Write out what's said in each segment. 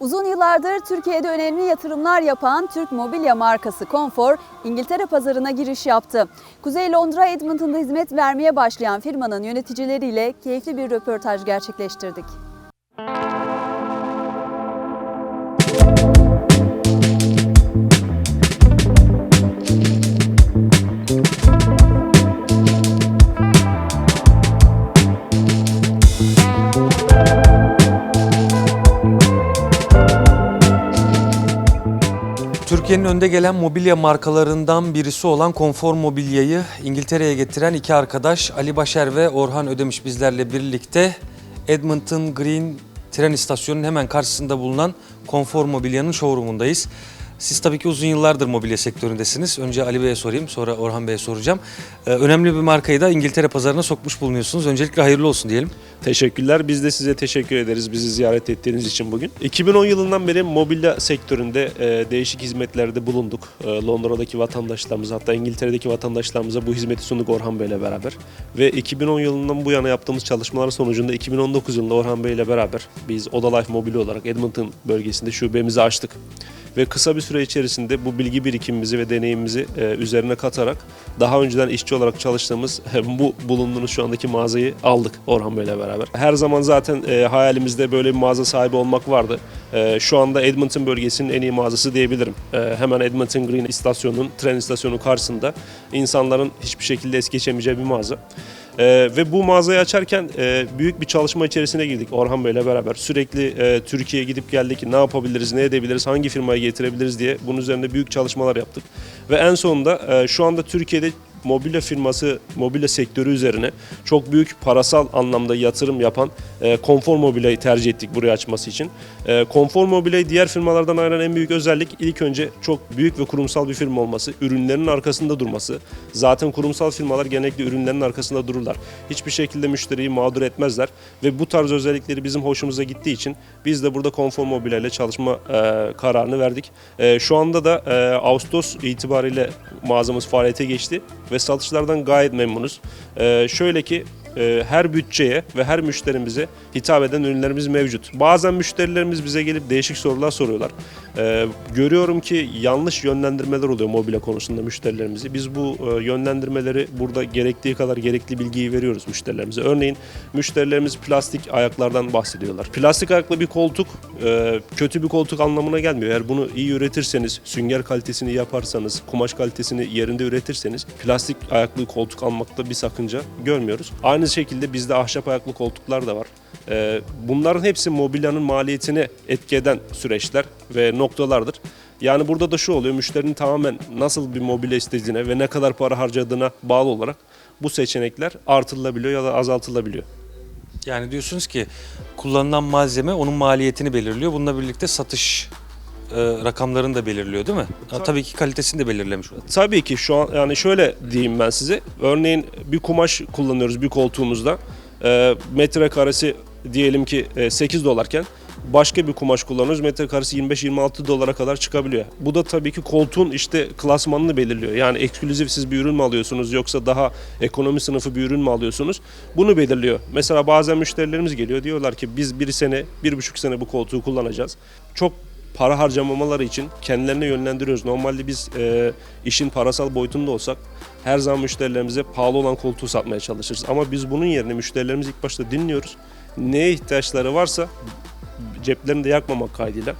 Uzun yıllardır Türkiye'de önemli yatırımlar yapan Türk mobilya markası Confor, İngiltere pazarına giriş yaptı. Kuzey Londra Edmonton'da hizmet vermeye başlayan firmanın yöneticileriyle keyifli bir röportaj gerçekleştirdik. Türkiye'nin önde gelen mobilya markalarından birisi olan Konfor Mobilya'yı İngiltere'ye getiren iki arkadaş Ali Başer ve Orhan Ödemiş bizlerle birlikte Edmonton Green tren istasyonunun hemen karşısında bulunan Konfor Mobilya'nın showroomundayız. Siz tabii ki uzun yıllardır mobilya sektöründesiniz. Önce Ali Bey'e sorayım, sonra Orhan Bey'e soracağım. Ee, önemli bir markayı da İngiltere pazarına sokmuş bulunuyorsunuz. Öncelikle hayırlı olsun diyelim. Teşekkürler. Biz de size teşekkür ederiz bizi ziyaret ettiğiniz için bugün. 2010 yılından beri mobilya sektöründe e, değişik hizmetlerde bulunduk. E, Londra'daki vatandaşlarımıza hatta İngiltere'deki vatandaşlarımıza bu hizmeti sunduk Orhan Bey'le beraber. Ve 2010 yılından bu yana yaptığımız çalışmalar sonucunda 2019 yılında Orhan Bey'le beraber biz Oda Life Mobilya olarak Edmonton bölgesinde şubemizi açtık. Ve kısa bir süre içerisinde bu bilgi birikimimizi ve deneyimimizi e, üzerine katarak daha önceden işçi olarak çalıştığımız bu bulunduğunuz şu andaki mağazayı aldık Orhan Bey'le beraber. Her zaman zaten e, hayalimizde böyle bir mağaza sahibi olmak vardı. E, şu anda Edmonton bölgesinin en iyi mağazası diyebilirim. E, hemen Edmonton Green istasyonunun, tren istasyonu karşısında insanların hiçbir şekilde es geçemeyeceği bir mağaza. Ee, ve bu mağazayı açarken e, büyük bir çalışma içerisine girdik Orhan Bey'le beraber. Sürekli e, Türkiye'ye gidip geldik, ne yapabiliriz, ne edebiliriz, hangi firmayı getirebiliriz diye bunun üzerinde büyük çalışmalar yaptık. Ve en sonunda e, şu anda Türkiye'de mobilya firması, mobilya sektörü üzerine çok büyük parasal anlamda yatırım yapan e, Konfor Mobilya'yı tercih ettik buraya açması için. E, Konfor Mobilya'yı diğer firmalardan ayıran en büyük özellik ilk önce çok büyük ve kurumsal bir firma olması, ürünlerinin arkasında durması. Zaten kurumsal firmalar genellikle ürünlerinin arkasında dururlar. Hiçbir şekilde müşteriyi mağdur etmezler ve bu tarz özellikleri bizim hoşumuza gittiği için biz de burada Konfor Mobilya ile çalışma e, kararını verdik. E, şu anda da e, Ağustos itibariyle mağazamız faaliyete geçti ve satışlardan gayet memnunuz. Ee, şöyle ki her bütçeye ve her müşterimize hitap eden ürünlerimiz mevcut. Bazen müşterilerimiz bize gelip değişik sorular soruyorlar. Ee, görüyorum ki yanlış yönlendirmeler oluyor mobilya konusunda müşterilerimizi. Biz bu e, yönlendirmeleri burada gerektiği kadar gerekli bilgiyi veriyoruz müşterilerimize. Örneğin müşterilerimiz plastik ayaklardan bahsediyorlar. Plastik ayaklı bir koltuk e, kötü bir koltuk anlamına gelmiyor. Eğer bunu iyi üretirseniz, sünger kalitesini yaparsanız, kumaş kalitesini yerinde üretirseniz plastik ayaklı koltuk almakta bir sakınca görmüyoruz. Aynı şekilde bizde ahşap ayaklı koltuklar da var. Ee, Bunların hepsi mobilyanın maliyetine etki eden süreçler ve noktalardır. Yani burada da şu oluyor, müşterinin tamamen nasıl bir mobilya istediğine ve ne kadar para harcadığına bağlı olarak bu seçenekler artırılabiliyor ya da azaltılabiliyor. Yani diyorsunuz ki kullanılan malzeme onun maliyetini belirliyor. Bununla birlikte satış e, rakamlarını da belirliyor değil mi? Ha, tabii ki kalitesini de belirlemiş oluyor. Tabii ki şu an yani şöyle diyeyim ben size. Örneğin bir kumaş kullanıyoruz bir koltuğumuzda. E, metrekaresi diyelim ki e, 8 dolarken başka bir kumaş kullanıyoruz. Metrekaresi 25-26 dolara kadar çıkabiliyor. Bu da tabii ki koltuğun işte klasmanını belirliyor. Yani ekskluzifsiz bir ürün mü alıyorsunuz yoksa daha ekonomi sınıfı bir ürün mü alıyorsunuz? Bunu belirliyor. Mesela bazen müşterilerimiz geliyor diyorlar ki biz bir sene, bir buçuk sene bu koltuğu kullanacağız. Çok para harcamamaları için kendilerine yönlendiriyoruz. Normalde biz e, işin parasal boyutunda olsak her zaman müşterilerimize pahalı olan koltuğu satmaya çalışırız. Ama biz bunun yerine müşterilerimizi ilk başta dinliyoruz. Neye ihtiyaçları varsa ceplerini de yakmamak kaydıyla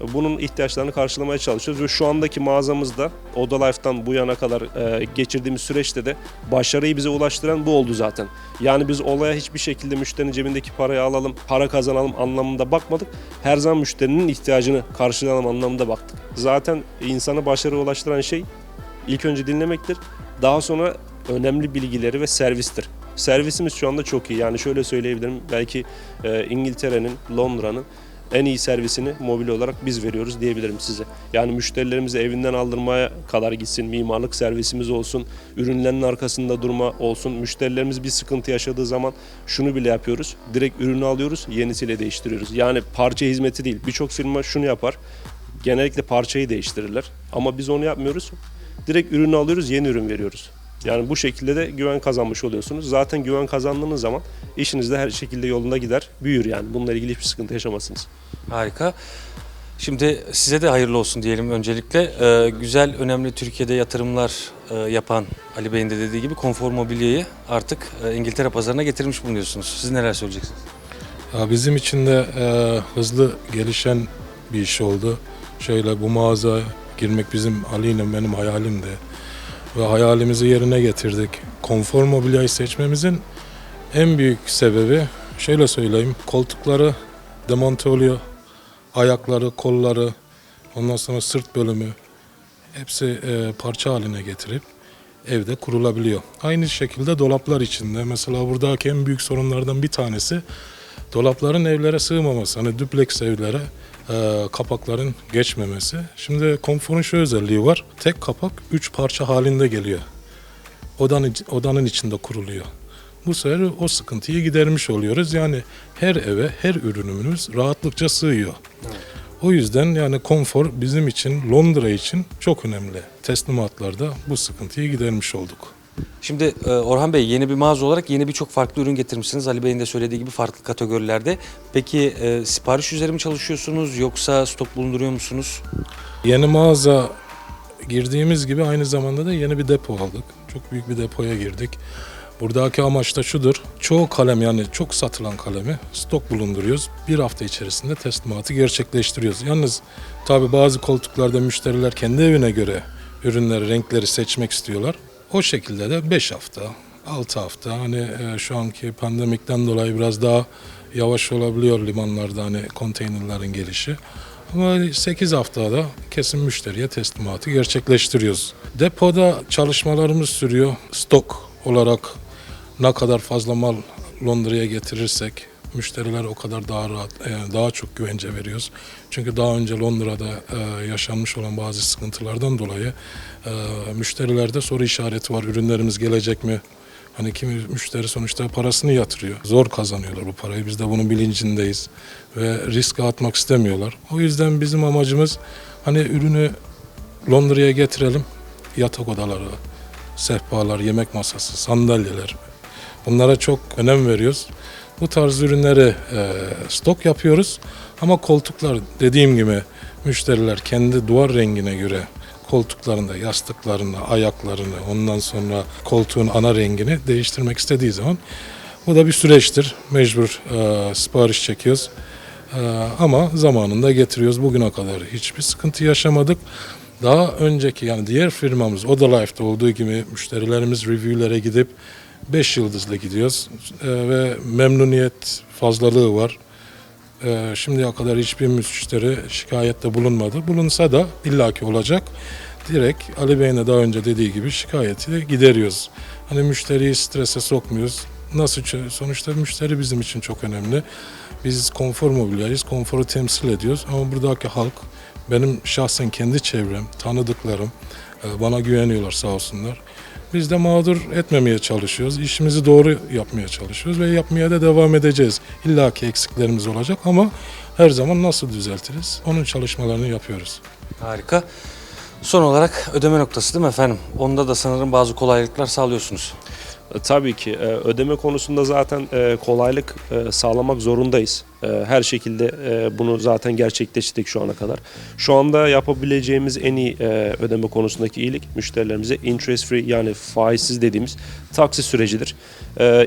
bunun ihtiyaçlarını karşılamaya çalışıyoruz ve şu andaki mağazamızda Oda Life'tan bu yana kadar e, geçirdiğimiz süreçte de başarıyı bize ulaştıran bu oldu zaten. Yani biz olaya hiçbir şekilde müşterinin cebindeki parayı alalım, para kazanalım anlamında bakmadık. Her zaman müşterinin ihtiyacını karşılayalım anlamında baktık. Zaten insanı başarıya ulaştıran şey ilk önce dinlemektir. Daha sonra önemli bilgileri ve servistir. Servisimiz şu anda çok iyi. Yani şöyle söyleyebilirim. Belki e, İngiltere'nin, Londra'nın en iyi servisini mobil olarak biz veriyoruz diyebilirim size. Yani müşterilerimizi evinden aldırmaya kadar gitsin, mimarlık servisimiz olsun, ürünlerin arkasında durma olsun. Müşterilerimiz bir sıkıntı yaşadığı zaman şunu bile yapıyoruz. Direkt ürünü alıyoruz, yenisiyle değiştiriyoruz. Yani parça hizmeti değil. Birçok firma şunu yapar. Genellikle parçayı değiştirirler. Ama biz onu yapmıyoruz. Direkt ürünü alıyoruz, yeni ürün veriyoruz. Yani bu şekilde de güven kazanmış oluyorsunuz. Zaten güven kazandığınız zaman işiniz de her şekilde yolunda gider, büyür yani. Bununla ilgili hiçbir sıkıntı yaşamazsınız. Harika. Şimdi size de hayırlı olsun diyelim öncelikle. Ee, güzel, önemli Türkiye'de yatırımlar e, yapan Ali Bey'in de dediği gibi konfor mobilyayı artık e, İngiltere pazarına getirmiş bulunuyorsunuz. Siz neler söyleyeceksiniz? Ya Bizim için de e, hızlı gelişen bir iş oldu. Şöyle bu mağazaya girmek bizim Ali'nin benim hayalimdi. Ve hayalimizi yerine getirdik. Konfor mobilyayı seçmemizin en büyük sebebi şöyle söyleyeyim. Koltukları demonte oluyor. Ayakları, kolları, ondan sonra sırt bölümü hepsi e, parça haline getirip evde kurulabiliyor. Aynı şekilde dolaplar içinde. Mesela buradaki en büyük sorunlardan bir tanesi dolapların evlere sığmaması. Hani dupleks evlere e, kapakların geçmemesi. Şimdi konforun şu özelliği var. Tek kapak üç parça halinde geliyor. Odanın, odanın içinde kuruluyor. Bu sefer o sıkıntıyı gidermiş oluyoruz. Yani her eve, her ürünümüz rahatlıkça sığıyor. O yüzden yani konfor bizim için, Londra için çok önemli. Teslimatlarda bu sıkıntıyı gidermiş olduk. Şimdi e, Orhan Bey yeni bir mağaza olarak yeni birçok farklı ürün getirmişsiniz. Ali Bey'in de söylediği gibi farklı kategorilerde. Peki e, sipariş üzeri mi çalışıyorsunuz yoksa stok bulunduruyor musunuz? Yeni mağaza girdiğimiz gibi aynı zamanda da yeni bir depo aldık. Çok büyük bir depoya girdik. Buradaki amaç da şudur. Çoğu kalem yani çok satılan kalemi stok bulunduruyoruz. Bir hafta içerisinde teslimatı gerçekleştiriyoruz. Yalnız tabi bazı koltuklarda müşteriler kendi evine göre ürünleri, renkleri seçmek istiyorlar. O şekilde de 5 hafta, 6 hafta hani e, şu anki pandemikten dolayı biraz daha yavaş olabiliyor limanlarda hani konteynerlerin gelişi. Ama 8 haftada kesin müşteriye teslimatı gerçekleştiriyoruz. Depoda çalışmalarımız sürüyor. Stok olarak ne kadar fazla mal Londra'ya getirirsek müşteriler o kadar daha rahat, e, daha çok güvence veriyoruz. Çünkü daha önce Londra'da e, yaşanmış olan bazı sıkıntılardan dolayı e, müşterilerde soru işareti var. Ürünlerimiz gelecek mi? Hani kimi müşteri sonuçta parasını yatırıyor. Zor kazanıyorlar bu parayı. Biz de bunun bilincindeyiz. Ve riske atmak istemiyorlar. O yüzden bizim amacımız hani ürünü Londra'ya getirelim. Yatak odaları, sehpalar, yemek masası, sandalyeler. Bunlara çok önem veriyoruz. Bu tarz ürünleri e, stok yapıyoruz. Ama koltuklar dediğim gibi müşteriler kendi duvar rengine göre koltuklarında, yastıklarını, ayaklarını, ondan sonra koltuğun ana rengini değiştirmek istediği zaman bu da bir süreçtir. Mecbur e, sipariş çekiyoruz. E, ama zamanında getiriyoruz. Bugüne kadar hiçbir sıkıntı yaşamadık. Daha önceki yani diğer firmamız Oda Life'da olduğu gibi müşterilerimiz review'lere gidip 5 yıldızla gidiyoruz E, ve memnuniyet fazlalığı var. E, şimdiye kadar hiçbir müşteri şikayette bulunmadı. Bulunsa da illaki olacak. Direkt Ali Bey'in de daha önce dediği gibi şikayeti de gideriyoruz. Hani müşteriyi strese sokmuyoruz. Nasıl sonuçta müşteri bizim için çok önemli. Biz konfor mobilyayız, konforu temsil ediyoruz ama buradaki halk benim şahsen kendi çevrem, tanıdıklarım e, bana güveniyorlar sağ olsunlar. Biz de mağdur etmemeye çalışıyoruz. İşimizi doğru yapmaya çalışıyoruz ve yapmaya da devam edeceğiz. İlla ki eksiklerimiz olacak ama her zaman nasıl düzeltiriz? Onun çalışmalarını yapıyoruz. Harika. Son olarak ödeme noktası değil mi efendim? Onda da sanırım bazı kolaylıklar sağlıyorsunuz. E, Tabii ki e, ödeme konusunda zaten e, kolaylık sağlamak zorundayız. Her şekilde bunu zaten gerçekleştirdik şu ana kadar. Şu anda yapabileceğimiz en iyi ödeme konusundaki iyilik müşterilerimize interest free yani faizsiz dediğimiz taksi sürecidir.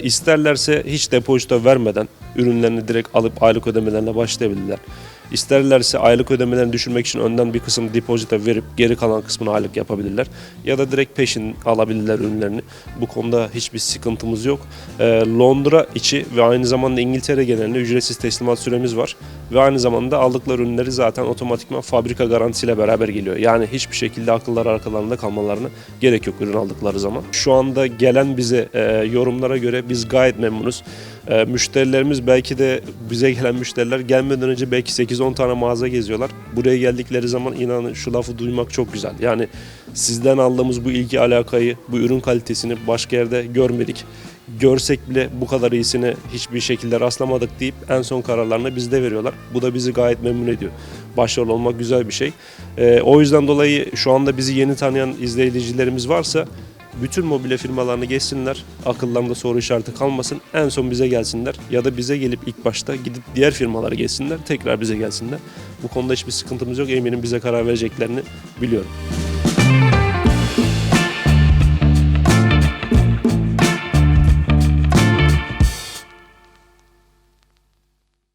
İsterlerse hiç depozito vermeden ürünlerini direkt alıp aylık ödemelerine başlayabilirler. İsterlerse aylık ödemelerini düşürmek için önden bir kısım depozito verip geri kalan kısmını aylık yapabilirler. Ya da direkt peşin alabilirler ürünlerini. Bu konuda hiçbir sıkıntımız yok. Ee, Londra içi ve aynı zamanda İngiltere genelinde ücretsiz teslimat süremiz var. Ve aynı zamanda aldıkları ürünleri zaten otomatikman fabrika garantisiyle beraber geliyor. Yani hiçbir şekilde akılları arkalarında kalmalarına gerek yok ürün aldıkları zaman. Şu anda gelen bize e, yorumlara göre biz gayet memnunuz. E, müşterilerimiz belki de bize gelen müşteriler gelmeden önce belki 8-10 tane mağaza geziyorlar. Buraya geldikleri zaman inanın şu lafı duymak çok güzel. Yani sizden aldığımız bu ilgi alakayı, bu ürün kalitesini başka yerde görmedik. Görsek bile bu kadar iyisini hiçbir şekilde rastlamadık deyip en son kararlarını bizde veriyorlar. Bu da bizi gayet memnun ediyor. Başarılı olmak güzel bir şey. E, o yüzden dolayı şu anda bizi yeni tanıyan izleyicilerimiz varsa Bütün mobilya firmalarını geçsinler. Akıllarında soru işareti kalmasın. En son bize gelsinler. Ya da bize gelip ilk başta gidip diğer firmalara geçsinler. Tekrar bize gelsinler. Bu konuda hiçbir sıkıntımız yok. Eminim bize karar vereceklerini biliyorum.